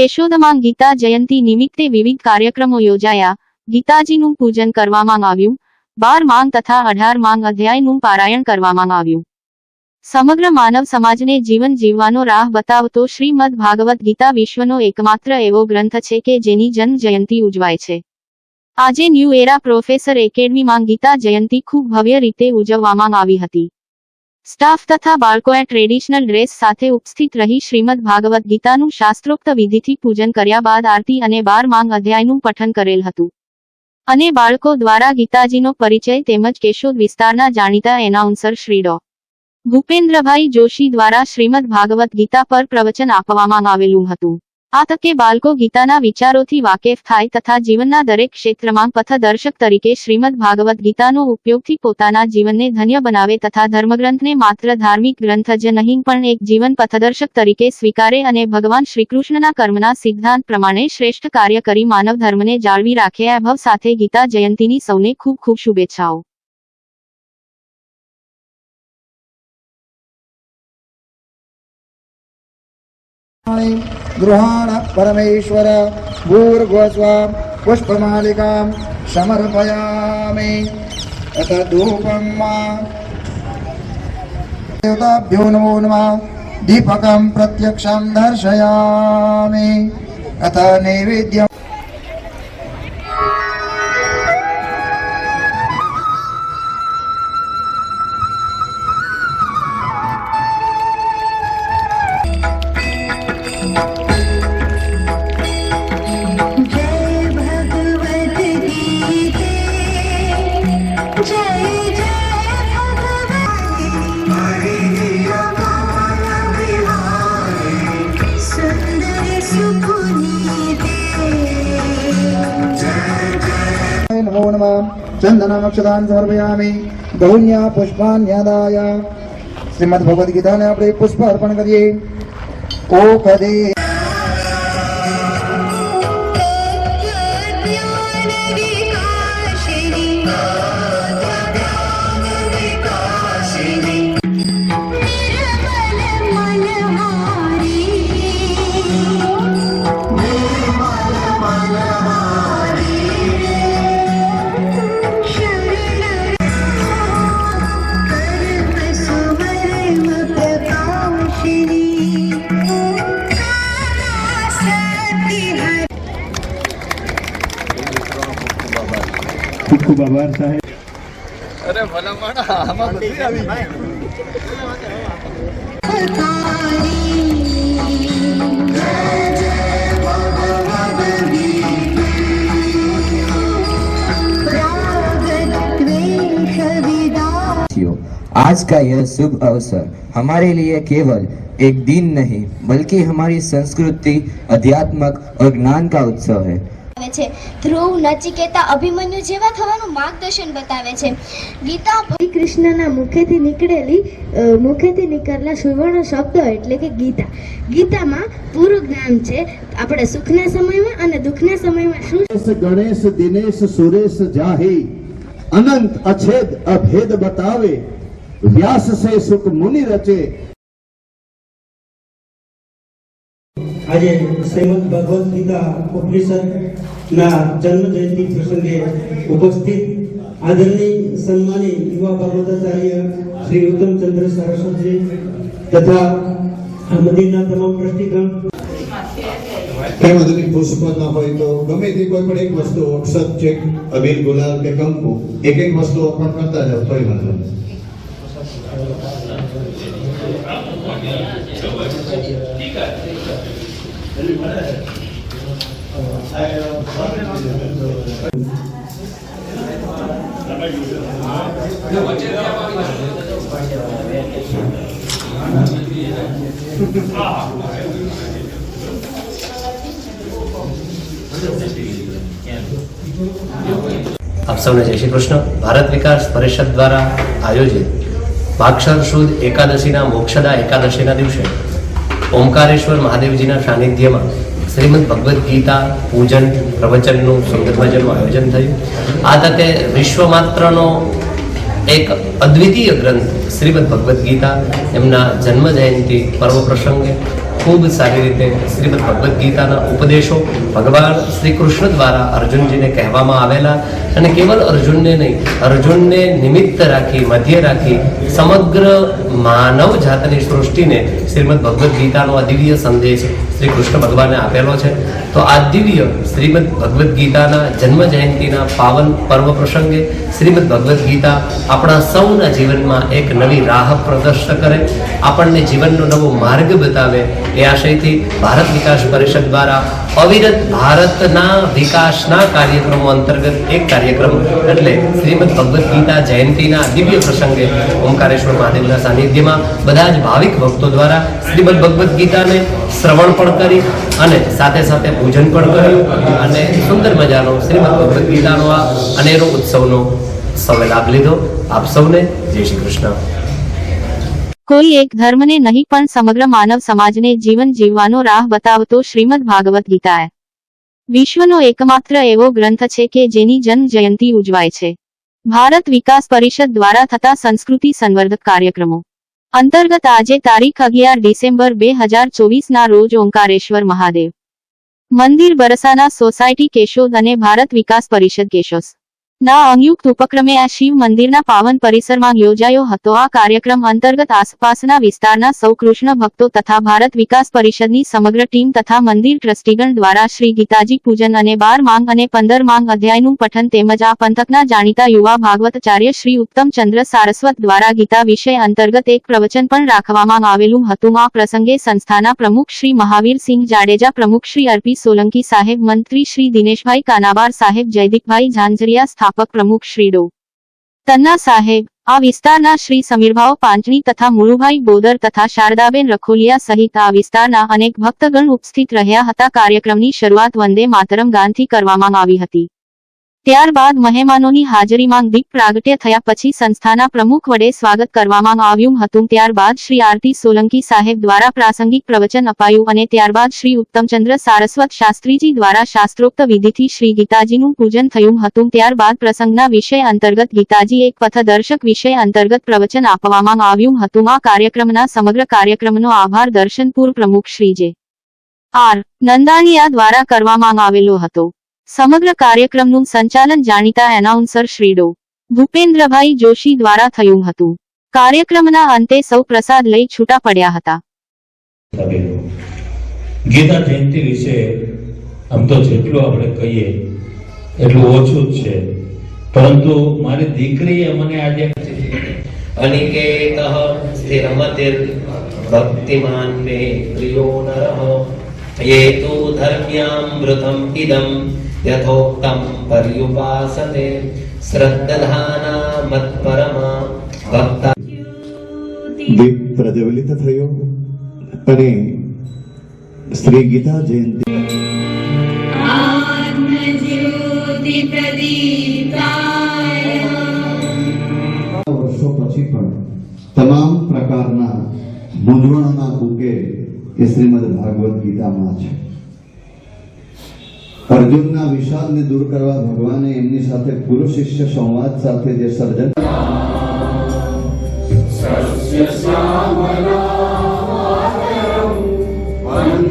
કેશોદમાં ગીતા જયંતિ નિમિત્તે વિવિધ કાર્યક્રમો યોજાયા. ગીતાજીનું પૂજન કરવામાં આવ્યું. બાર માંગ તથા અઢાર માંગ અધ્યાયનું પારાયણ કરવામાં આવ્યું. સમગ્ર માનવ સમાજને જીવન જીવવાનો રાહ બતાવતો શ્રીમદ ભાગવત ગીતા વિશ્વનો એકમાત્ર એવો ગ્રંથ છે કે જેની જન્મ જયંતિ ઉજવાય છે. આજે ન્યૂ એરા પ્રોફેસર એકેડમીમાં ગીતા જયંતી ખૂબ ભવ્ય રીતે ઉજવવામાં આવી હતી. સ્ટાફ તથા બાળકોએ ટ્રેડિશનલ ડ્રેસ સાથે ઉપસ્થિત રહી શ્રીમદ ભાગવત ગીતાનું શાસ્ત્રોક્ત વિધિથી પૂજન કર્યા બાદ આરતી અને બાર માંગ અધ્યાયનું પઠન કરેલ હતું. અને બાળકો દ્વારા ગીતાજીનો પરિચય તેમજ કેશોદ વિસ્તારના જાણીતા એનાઉન્સર શ્રી ડો. ભૂપેન્દ્રભાઈ જોશી દ્વારા શ્રીમદ ભાગવત ગીતા પર પ્રવચન આપવામાં આવેલું હતું. આ તકે બાળકો ગીતાના વિચારોથી વાકેફ થાય તથા જીવનના દરેક ક્ષેત્રમાં પથદર્શક તરીકે શ્રીમદ ભાગવત ગીતાનો ઉપયોગથી પોતાના જીવનને ધન્ય બનાવે તથા ધર્મગ્રંથને માત્ર ધાર્મિક ગ્રંથ જ નહીં, પણ એક જીવન પથદર્શક તરીકે સ્વીકારે અને ભગવાન શ્રીકૃષ્ણના કર્મના સિદ્ધાંત પ્રમાણે શ્રેષ્ઠ કાર્ય કરી માનવ ધર્મને જાળવી રાખે, આ ભાવ સાથે ગીતા જયંતીની સૌને ખૂબ ખૂબ શુભેચ્છાઓ. गृहाण परमेश्वर भूर्गोस्वां पुष्पमालिकां समर्पयामि अथ धूपं मा देवताभ्यो नमो नमः दीपकं प्रत्यक्षं दर्शयामि अथ नैवेद्यं नमो नमः चन्दनमक्षदान् समर्पयामि ગૌન્ય પુષ્પાન્યાદાય શ્રીમદ ભગવદ્ ગીતાને આપણે પુષ્પ અર્પણ કરીએ ઓ કદે ખૂબ ખૂબ આભાર સાહેબ साथियों आज का यह शुभ अवसर हमारे लिए केवल एक दिन नहीं बल्कि हमारी संस्कृति अध्यात्मक और ज्ञान का उत्सव है આવે છે. ધ્રુવ નચિકેતા અભિમન્યુ જેવા થવાનું માર્ગદર્શન બતાવે છે. ગીતા કૃષ્ણના મુખેથી નીકળેલી મુખેથી નીકળેલા સુવર્ણ શબ્દો એટલે કે ગીતા. ગીતામાં પૂરું જ્ઞાન છે. આપણે સુખના સમયમાં અને દુઃખના સમયમાં શું ગણેશ, દિનેશ, સુરેશ જાહી. અનંત અછેદ અભેદ બતાવે. વ્યાસ સે સુખ મુનિ રચે. આજે શ્રીમદ ભગવદ્ ગીતા ઉપનિષદના જન્મ જયંતિ પ્રસંગે ઉપસ્થિત આદરણીય સન્માની યુવા ભાગવતાચાર્ય શ્રી ઉત્તમચંદ્ર સરસ્વતજી તથા મંદિરના તમામ ટ્રસ્ટીગણ. કઈ પુષ્પ ના હોય તો ગમે તે કોઈ પણ એક વસ્તુ અક્ષત, ચેક, અબીલ, ગુલાલ કે કંકુ, એક એક વસ્તુ અર્પણ કરતા જાવ તોય વાંધો નહીં આપ સૌને જય શ્રી કૃષ્ણ. ભારત વિકાસ પરિષદ દ્વારા આયોજિત ભાક્ષર સુદ એકાદશીના મોક્ષદા એકાદશીના દિવસે ઓમકારેશ્વર મહાદેવજીના સાનિધ્યમાં શ્રીમદ ભગવદ્ ગીતા પૂજન પ્રવચનનું સુંદર ભજનનું આયોજન થયું. આ તકે વિશ્વ માત્રનો એક અદ્વિતીય ગ્રંથ શ્રીમદ ભગવદ્ ગીતા એમના જન્મ જયંતિ પર્વ પ્રસંગે ખૂબ સારી રીતે શ્રીમદ ભગવદ્ ગીતાના ઉપદેશો ભગવાન શ્રી કૃષ્ણ દ્વારા અર્જુનજીને કહેવામાં આવેલા અને કેવલ અર્જુનને નહીં, અર્જુનને નિમિત્ત રાખી, મધ્ય રાખી સમગ્ર માનવ જાતની સૃષ્ટિને શ્રીમદ ભગવદ્ ગીતાનો આ સંદેશ શ્રી કૃષ્ણ ભગવાને આપેલો છે. તો આ દિવ્ય શ્રીમદ ભગવદ્ ગીતાના જન્મ જયંતિના પાવન પર્વ પ્રસંગે શ્રીમદ ભગવદ્ ગીતા આપણા સૌના જીવનમાં એક નવી રાહ પ્રદર્શિત કરે. આપણને જીવનનો નવો માર્ગ બતાવે એ આશયથી ભારત વિકાસ પરિષદ દ્વારા અવિરત ભારતના વિકાસના કાર્યક્રમો અંતર્ગત એક કાર્યક્રમ એટલે શ્રીમદ ભગવદ્ ગીતા જયંતિના દિવ્ય પ્રસંગે ઓમકારેશ્વર મહાદેવના સાનિધ્યમાં બધા જ ભાવિક ભક્તો દ્વારા શ્રીમદ ભગવદ્ ગીતાને શ્રવણ પણ કરી અને સાથે સાથે પૂજન પણ કર્યું અને સુંદર મજાનો શ્રીમદ ભગવદ્ ગીતાનો આ અનેરો ઉત્સવનો સૌએ લાભ લીધો. આપ સૌને જય શ્રી કૃષ્ણ. કોઈ એક ધર્મને નહીં, પણ સમગ્ર માનવ સમાજને જીવન જીવવાનો રાહ બતાવતો શ્રીમદ ભાગવત ગીતા વિશ્વનો એકમાત્ર એવો ગ્રંથ છે કે જેની જન્મ જયંતિ ઉજવાય છે. ભારત વિકાસ પરિષદ દ્વારા થતા સંસ્કૃતિ સંવર્ધક કાર્યક્રમો. અંતર્ગત આજે તારીખ અગિયાર ડિસેમ્બર બે હજાર ચોવીસના રોજ ઓંકારેશ્વર મહાદેવ. મંદિર બરસાના સોસાયટી કેશોદ અને ભારત વિકાસ પરિષદ કેશોદ. ના અંયુક્ત ઉપક્રમે આ શિવ મંદિરના પાવન પરિસરમાં યોજાયો હતો. આ કાર્યક્રમ અંતર્ગત આસપાસના વિસ્તારના સૌ કૃષ્ણ ભક્તો તથા ભારત વિકાસ પરિષદની સમગ્ર ટીમ તથા મંદિર ટ્રસ્ટીગણ દ્વારા શ્રી ગીતાજી પૂજન અને બાર માંગ અને પંદર માંગ અધ્યાયનું પઠન તેમજ આ પંથકના જાણીતા યુવા ભાગવતચાર્ય શ્રી ઉત્તમ ચંદ્ર સારસ્વત દ્વારા ગીતા વિષય અંતર્ગત એક પ્રવચન પણ રાખવામાં આવેલું હતું. આ પ્રસંગે સંસ્થાના પ્રમુખ શ્રી મહાવીરસિંહ જાડેજા, પ્રમુખ શ્રી અર્પી સોલંકી સાહેબ, મંત્રી શ્રી દિનેશભાઈ કાનાબાર સાહેબ, જયદીપભાઈ ઝાંઝરિયા સ્થાપક પ્રમુખ શ્રી ડો તન્ના સાહેબ, આ વિસ્તારના શ્રી સમીરભાવ પાંચણી તથા મુળુભાઈ બોદર તથા શારદાબેન રખોલિયા સહિત આ વિસ્તારના અનેક ભક્તગણ ઉપસ્થિત રહ્યા હતા. કાર્યક્રમની શરૂઆત વંદે માતરમ ગાનથી કરવામાં આવી હતી. ત્યારબાદ મહેમાનોની હાજરીમાં દીપ પ્રાગટ્ય થયા પછી સંસ્થાના પ્રમુખ વડે સ્વાગત કરવામાં આવ્યું હતું. ત્યારબાદ શ્રી આરતી સોલંકી સાહેબ દ્વારા પ્રાસંગિક પ્રવચન અપાયું અને ત્યારબાદ શ્રી ઉત્તમચંદ્ર સારસ્વત શાસ્ત્રીજી દ્વારા શાસ્ત્રોક્ત વિધિથી શ્રી ગીતાજીનું પૂજન થયું હતું. ત્યારબાદ પ્રસંગના વિષય અંતર્ગત ગીતાજી એક પથદર્શક વિષય અંતર્ગત પ્રવચન આપવામાં આવ્યું હતું. આ કાર્યક્રમના સમગ્ર કાર્યક્રમનો આભાર દર્શનપુર પ્રમુખ શ્રી જે આર. નંદાનિયા દ્વારા કરવામાં આવેલો હતો. સમગ્ર કાર્યક્રમનું સંચાલન જાણીતા એનાઉન્સર શ્રી ડો. ભૂપેન્દ્રભાઈ જોશી દ્વારા થયું હતું. કાર્યક્રમના અંતે સૌ પ્રસાદ લઈ છૂટા પડ્યા હતા. ગીતા જયંતિ વિશે આમ તો જેટલું આપણે કહીએ એટલું ઓછું જ છે. પરંતુ મારી દીકરીએ મને આજે અનિકેત સ્થિરમતિર ભક્તિમાન મે પ્રિયો નરહ યે તુ ધર્મ્યામૃતમ ઇદમ. યથોક્તમ પર્યુપાસતે શ્રદ્ધાના મત્પરમા ભક્તા દીપ પ્રજ્વલિત થયો અને શ્રી ગીતા જયંતિ વર્ષો પછી પણ તમામ પ્રકારના મૂંઝવણના ઉકેલ એ શ્રીમદ ભાગવત ગીતામાં છે અર્જુનના વિષાદને દૂર કરવા ભગવાને એમની સાથે ગુરુ શિષ્ય સંવાદ સાથે જે સર્જન ઓમકારેશ્વર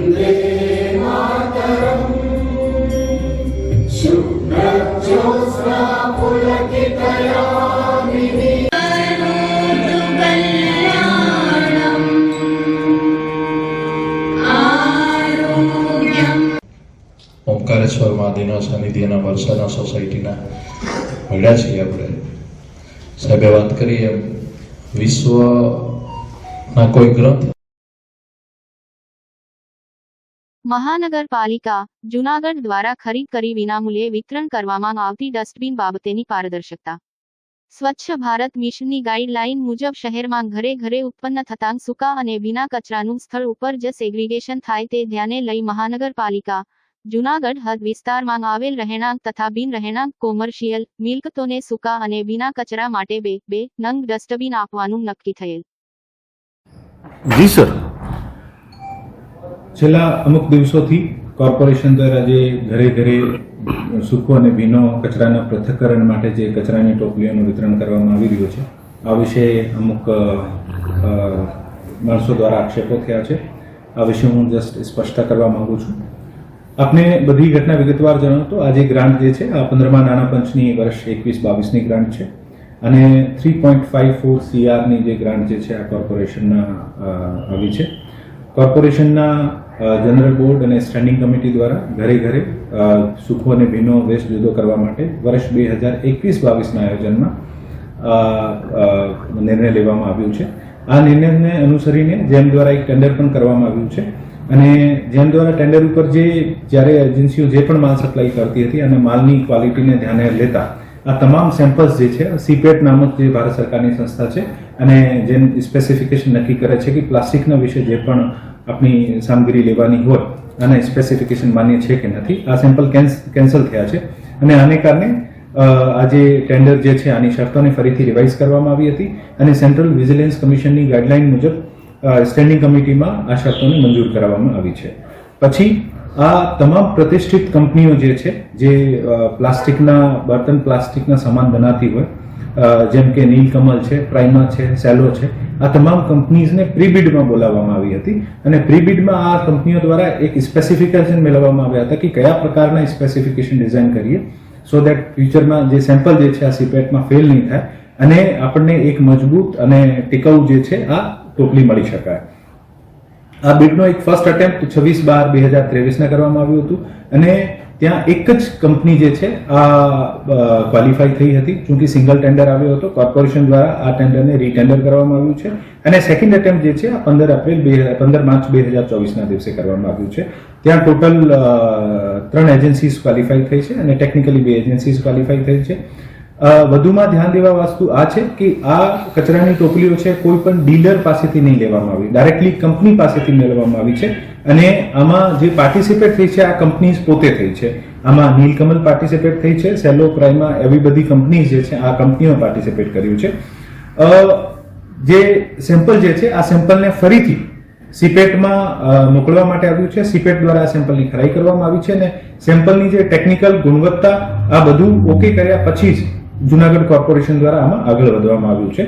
સાનિધ્યના સોસાયટીના મળ્યા છીએ આપણે. સાહેબે વાત કરી એમ. વિશ્વના કોઈ ગ્રંથ? મહાનગરપાલિકા જુનાગઢ દ્વારા ખરીદ કરી વિનામૂલ્યે વિતરણ કરવામાં આવતી ડસ્ટબિન બાબતેની પારદર્શકતા. સ્વચ્છ ભારત મિશનની ગાઈડલાઈન મુજબ શહેરમાં ઘરે ઘરે ઉત્પન્ન થતાં સૂકા અને વિના કચરાનું સ્થળ ઉપર જ સેગ્રીગેશન થાય તે ધ્યાને લઈ મહાનગરપાલિકા જૂનાગઢ હદ વિસ્તારમાં આવેલ રહેણાંક તથા બિન રહેણાંક કોમર્શિયલ મિલકતોને સૂકા અને બિના કચરા માટે બે બે નંગ ડસ્ટબિન આપવાનું નક્કી થયેલ. જી સર. છેલ્લા અમુક દિવસોથી કોર્પોરેશન દ્વારા જે ઘરે ઘરે સૂકો અને ભીનો કચરાના પૃથ્થકરણ માટે જે કચરાની ટોપલીઓનું વિતરણ કરવામાં આવી રહ્યું છે આ વિશે અમુક માણસો દ્વારા આક્ષેપો થયા છે. આ વિશે હું જસ્ટ સ્પષ્ટતા કરવા માગું છું. આપને બધી ઘટના વિગતવાર જણાવું તો આ જે ગ્રાન્ટ જે છે, આ પંદરમા નાણાં પંચની વર્ષ એકવીસ બાવીસની ગ્રાન્ટ છે. અને થ્રી પોઈન્ટ ફાઇવ ફોર સીઆરની જે ગ્રાન્ટ જે છે, આ કોર્પોરેશનના આવી છે. કોર્પોરેશનના જનરલ બોર્ડ અને સ્ટેન્ડિંગ કમિટી દ્વારા ઘરે ઘરે સુખો અને ભીનો વેસ્ટ જુદો કરવા માટે વર્ષ બે હજાર એકવીસ બાવીસના આયોજનમાં નિર્ણય લેવામાં આવ્યું છે. આ નિર્ણયને અનુસરીને જેમ દ્વારા એક ટેન્ડર પણ કરવામાં આવ્યું છે અને જેમ દ્વારા ટેન્ડર ઉપર જે જ્યારે એજન્સીઓ જે પણ માલ સપ્લાય કરતી હતી અને માલની ક્વોલિટીને ધ્યાને લેતા, આ તમામ સેમ્પલ્સ જે છે સીપેટ નામક જે ભારત સરકારની સંસ્થા છે અને જેમ સ્પેસિફિકેશન નક્કી કરે છે કે પ્લાસ્ટિકના વિશે જે પણ આપણી સામગ્રી લેવાની હોય અને સ્પેસિફિકેશન માન્ય છે કે નથી, આ સેમ્પલ કેન્સલ થયા છે. અને આને કારણે આ જે ટેન્ડર જે છે આની શરતોને ફરીથી રિવાઇઝ કરવામાં આવી હતી અને સેન્ટ્રલ વિજિલન્સ કમિશનની ગાઈડલાઇન મુજબ સ્ટેન્ડિંગ કમિટીમાં આ શરતોને મંજૂર કરાવવામાં આવી છે. પછી આ તમામ પ્રતિષ્ઠિત કંપનીઓ જે છે, જે પ્લાસ્ટિકના, બર્તન પ્લાસ્ટિકના સામાન બનાવતી હોય જેમ કે નીલકમલ છે, પ્રાઇમા છે, સેલો છે, આ તમામ કંપનીઝને પ્રીબિડમાં બોલાવવામાં આવી હતી અને પ્રીબિડમાં આ કંપનીઓ દ્વારા એક સ્પેસિફિકેશન મેળવવામાં આવ્યા હતા કે કયા પ્રકારના સ્પેસિફિકેશન ડિઝાઇન કરીએ સો દેટ ફ્યુચરમાં જે સેમ્પલ જે છે આ સીપેટમાં ફેલ નહીં થાય અને આપણને એક મજબૂત અને ટિકાઉ જે છે આ ટોપલી મળી શકાય. આ બિડનો એક ફર્સ્ટ અટેમ્પ્ટ છવ્વીસ બાર બે હજાર ત્રેવીસના કરવામાં આવ્યું હતું. અને ત્યાં એક જ કંપની જે છે, આ ક્વોલિફાઈ થઈ હતી. ચૂંકિ સિંગલ ટેન્ડર આવ્યો હતો. કોર્પોરેશન દ્વારા આ ટેન્ડરને રીટેન્ડર કરવામાં આવ્યું છે. અને સેકન્ડ એટેમ્પ જે છે, આ પંદર એપ્રિલ બે, પંદર માર્ચ બે હજાર ચોવીસના દિવસે કરવામાં આવ્યું છે. ત્યાં ટોટલ ત્રણ એજન્સીઝ ક્વોલિફાઈ થઈ છે અને ટેકનિકલી બે એજન્સીઝ ક્વોલિફાઈ થઈ છે. વધુમાં ધ્યાન દેવા વસ્તુ આ છે કે આ કચરાની ટોપલીઓ છે કોઈ પણ ડીલર પાસેથી નહીં લેવામાં આવી. ડાયરેક્ટલી કંપની પાસેથી મેળવવામાં આવી છે. અને આમાં જે પાર્ટિસિપેટ થઈ છે, આ કંપનીઝ પોતે થઈ છે. આમાં નીલકમલ પાર્ટિસિપેટ થઈ છે, સેલો, પ્રાઇમા, એવી બધી કંપની જે છે, આ કંપનીઓ પાર્ટિસિપેટ કર્યું છે. જે સેમ્પલ જે છે, આ સેમ્પલને ફરીથી સીપેટમાં મોકલવા માટે આવ્યું છે. સીપેટ દ્વારા આ સેમ્પલની ખરાઈ કરવામાં આવી છે અને સેમ્પલની જે ટેકનિકલ ગુણવત્તા આ બધું ઓકે કર્યા પછી જ જુનાગઢ કોર્પોરેશન દ્વારા આમાં આગળ વધવામાં આવ્યું છે.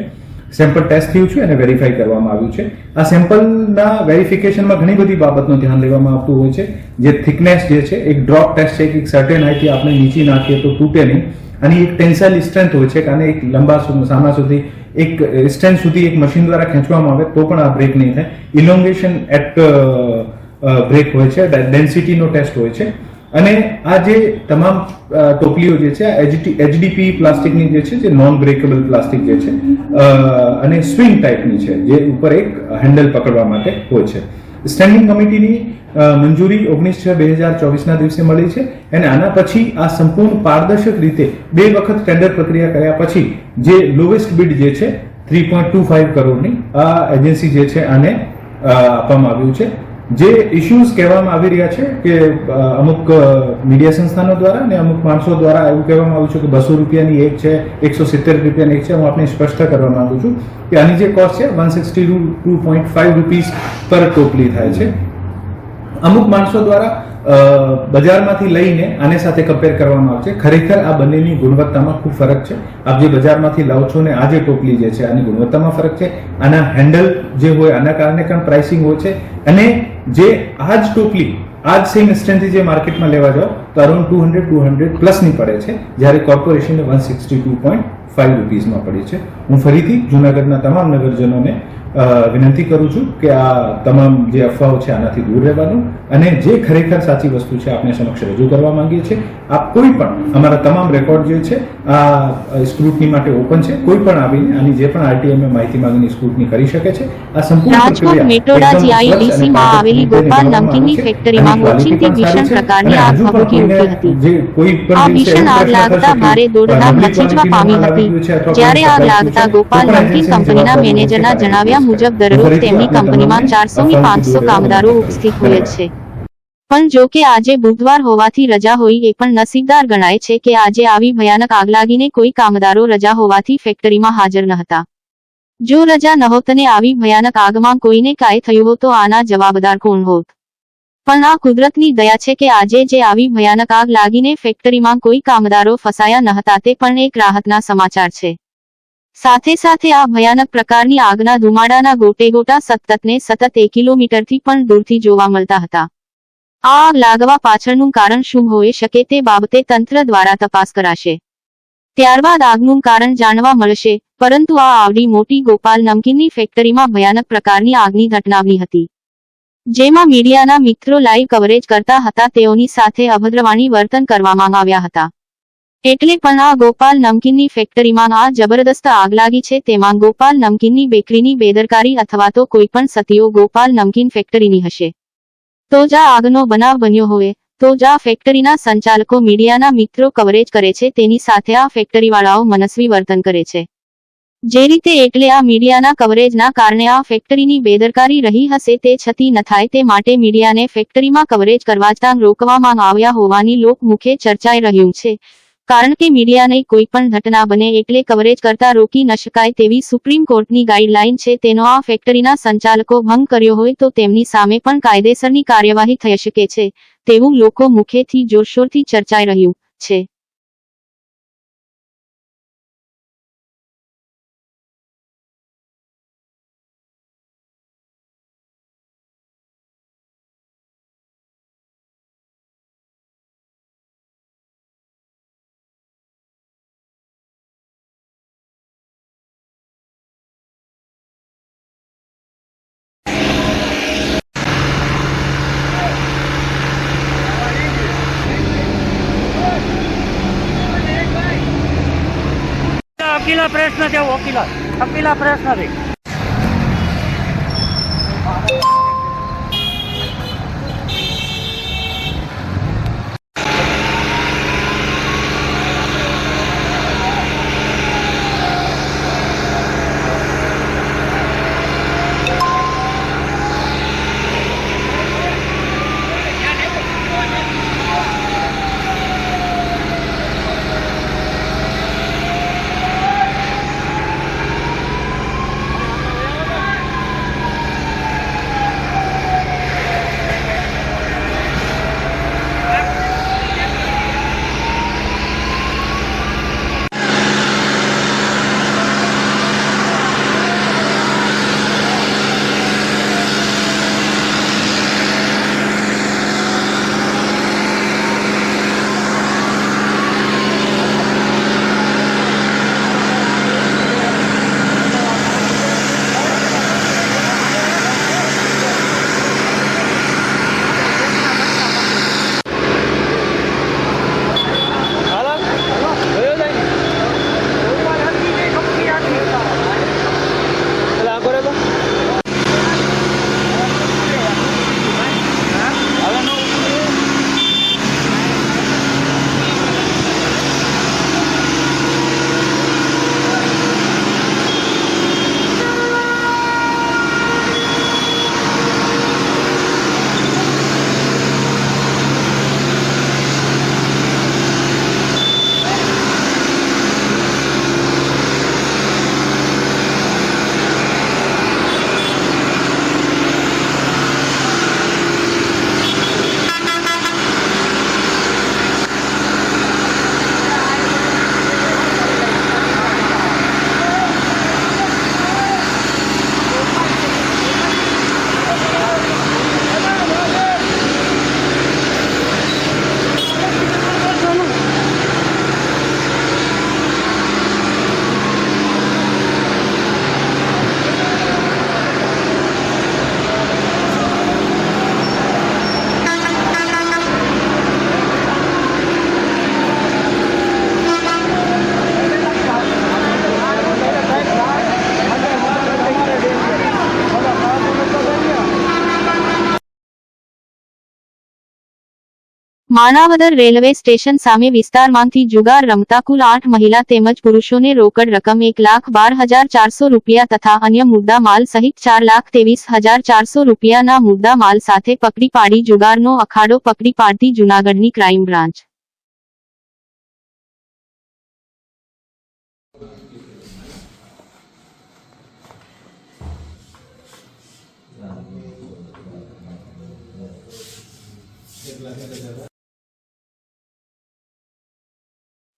સેમ્પલ ટેસ્ટ થયું છે અને વેરીફાઈ કરવામાં આવ્યું છે. આ સેમ્પલના વેરિફિકેશનમાં ઘણી બધી બાબતનું ધ્યાન લેવામાં આવતું હોય છે. જે થિકનેસ જે છે, એક ડ્રોપ ટેસ્ટ છે કે એક સર્ટેન હાઈટથી આપણે નીચે નાખીએ તો તૂટે નહીં. અને એક ટેન્સાઇલ સ્ટ્રેન્થ હોય છે, કે એક લંબા સામા સુધી, એક સ્ટ્રેન્થ સુધી એક મશીન દ્વારા ખેંચવામાં આવે તો પણ આ બ્રેક નહીં થાય. ઇલોંગેશન એટ બ્રેક હોય છે. ડેન્સિટીનો ટેસ્ટ હોય છે. અને આ જે તમામ ટોપલીઓ જે છે એચડીપી પ્લાસ્ટિકની જે છે, જે નોન બ્રેકેબલ પ્લાસ્ટિક જે છે અને સ્વિંગ ટાઈપની છે, જે ઉપર એક હેન્ડલ પકડવા માટે હોય છે. સ્ટેન્ડિંગ કમિટીની મંજૂરી ઓગણીસ છ બે હજાર ચોવીસના દિવસે મળી છે અને આના પછી આ સંપૂર્ણ પારદર્શક રીતે બે વખત ટેન્ડર પ્રક્રિયા કર્યા પછી જે લોવેસ્ટ બિડ જે છે થ્રી પોઈન્ટ ટુ ફાઈવ કરોડની આ એજન્સી જે છે આને આપવામાં આવ્યું છે. જે ઇશ્યુઝ કહેવામાં આવી રહ્યા છે કે અમુક મીડિયા સંસ્થાનો દ્વારા અને અમુક માણસો દ્વારા એવું કહેવામાં આવ્યું છે કે બસો રૂપિયાની એક છે, એકસો સિત્તેર રૂપિયાની એક છે, હું આપને સ્પષ્ટ કરવા માંગુ છું કે આની જે કોસ્ટ છે one sixty two point five rupees પર ટોપલી થાય છે. અમુક માણસો દ્વારા બજારમાંથી લઈને આને સાથે કમ્પેર કરવામાં આવશે ખરેખર આ બંનેની ગુણવત્તામાં ખૂબ ફરક છે. આપ જે બજારમાંથી લાવો છો ને આ જે ટોપલી જે છે, આની ગુણવત્તામાં ફરક છે. આના હેન્ડલ જે હોય, આના કારણે પણ પ્રાઇસિંગ હોય છે. અને જે આ જ ટોપલી, આ જ સેમ સ્ટ્રેન્થથી જે માર્કેટમાં લેવા જાઓ, તો around two hundred two hundred પ્લસની પડે છે. જ્યારે કોર્પોરેશનને one sixty two point five રૂપીઝમાં પડી છે. હું ફરીથી જૂનાગઢના તમામ નગરજનોને વિનંતી કરું છું કે આ તમામ જે અફવાઓ છે આનાથી દૂર રહેવાનું અને જે ખરેખર સાચી વસ્તુ છે આપણે સમક્ષ રજૂ કરવા માંગીએ છીએ આ કોઈ પણ અમારા તમામ રેકોર્ડ જે છે આ સ્ક્રુટની માટે ઓપન છે. કોઈ પણ આવીને આની જે પણ આરટીએમ માહિતી માંગીની સ્ક્રુટની કરી શકે છે. આ સંપૂર્ણ રાજકોટ મેટોડા માં આવેલી ગોપાલ નમકીનની ફેક્ટરીમાં ઓચિંતી ભીષણ પ્રકારની આગ ભભૂકી ઉઠી હતી. જે કોઈ પણ આ ભીષણ આગ લાગતા ભારે દોડધામ મચી જવા પામી માલ હતી જ્યારે આગ લાગતા ગોપાલ નમકીન કંપનીના મેનેજરના જણાવ્યા મુજબ દરરોજ તેમની કંપનીમાં ચારસો ની પાંચસો કામદારો ઉપસ્થિત હોય છે. પણ જો કે આજે બુધવાર હોવાથી રજા હોય એ પણ નસીબદાર ગણાય છે કે આજે આવી ભયાનક આગ લાગીને કોઈ કામદારો રજા હોવાથી ફેક્ટરીમાં હાજર ન હતા. જો રજા નહોત ને આવી ભયાનક આગમાં કોઈને કાંઈ થયું હોત તો આના જવાબદાર કોણ હોત? પણ આ કુદરતની દયા છે કે આજે જે આવી ભયાનક આગ લાગીને ફેક્ટરીમાં કોઈ કામદારો ફસાયા ન હતા તે પણ એક રાહતના સમાચાર છે. સાથે સાથે આ ભયાનક પ્રકારની આગના ધુમાડાના ગોટેગોટા સતતને સતત એક કિલોમીટરથી પણ દૂરથી જોવા મળતા હતા. આ આગ લાગવા પાછળનું કારણ શું હોઈ શકે તે બાબતે તંત્ર દ્વારા તપાસ કરાશે. ત્યારબાદ આગનું કારણ જાણવા મળશે, પરંતુ આ આવડી મોટી ગોપાલ નમકીનની ફેક્ટરીમાં ભયાનક પ્રકારની આગની ઘટનાવી હતી. જેમાં મીડિયાના મિત્રો લાઈવ કવરેજ કરતા હતા, તેઓની સાથે અભદ્રવાણી વર્તન કરવામાં આવ્યા હતા. એટલે પણ આ ગોપાલ નમકીનની ફેક્ટરીમાં આ જબરદસ્ત આગ લાગી છે, તેમાં ગોપાલ નમકીનની બેકરીની બેદરકારી અથવા તો કોઈ પણ સતીઓ ગોપાલ નમકીન ફેક્ટરીની હશે. તો જ આગનો બનાવ બન્યો હોય તો જ ફેક્ટરીના સંચાલકો મીડિયાના મિત્રો કવરેજ કરે છે, તેની સાથે આ ફેક્ટરીવાળાઓ મનસ્વી વર્તન કરે છે. જે રીતે એટલે આ મીડિયાના કવરેજના કારણે આ ફેક્ટરીની બેદરકારી રહી હશે તે છતી ન થાય તે માટે મીડિયાને ફેક્ટરીમાં કવરેજ કરવા જતાં રોકવામાં આવ્યા હોવાની લોકમુખે ચર્ચાઈ રહ્યું છે. કારણ કે મીડિયાને કોઈ પણ ઘટના બને એટલે કવરેજ કરતા રોકી ન શકાય તેવી સુપ્રીમ કોર્ટની ગાઈડલાઈન છે તેનો આ ફેક્ટરીના સંચાલકો ભંગ કર્યો હોય તો તેમની સામે પણ કાયદેસરની કાર્યવાહી થઈ શકે છે, તેવું લોકો મુખેથી જોરશોરથી ચર્ચાઈ રહ્યું છે. પ્રશ્ન છે વકીલા. અકીલા પ્રશ્ન માણાવદર રેલવે સ્ટેશન સામે વિસ્તારમાંથી જુગાર રમતા કુલ આઠ મહિલા તેમજ પુરુષોને રોકડ રકમ એક લાખ બાર હજાર ચારસો રૂપિયા તથા અન્ય મુદ્દા માલ સહિત ચાર લાખ ત્રેવીસ હજાર ચારસો રૂપિયાના મુદ્દા માલ સાથે પકડી પાડી જુગારનો અખાડો પકડી પાડતી જૂનાગઢની ક્રાઇમ બ્રાન્ચ.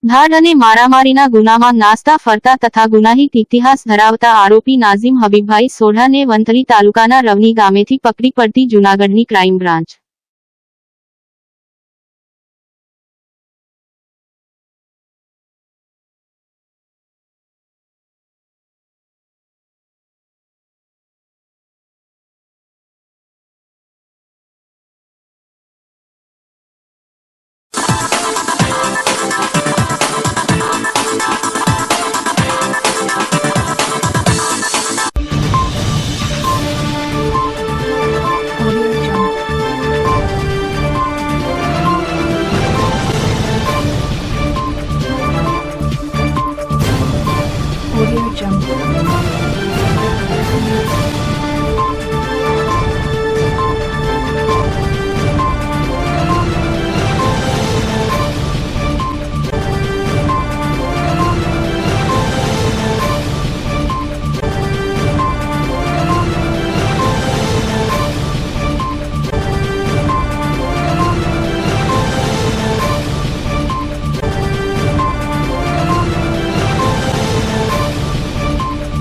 ધાડ અને મારામારીના ગુનામાં નાસ્તા, ફરતા તથા ગુનાહિત ઇતિહાસ ધરાવતા આરોપી નાઝીમ હબીબભાઈ સોઢાને વંથલી તાલુકાના રવની ગામેથી પકડી પડતી જૂનાગઢની ક્રાઇમ બ્રાન્ચ.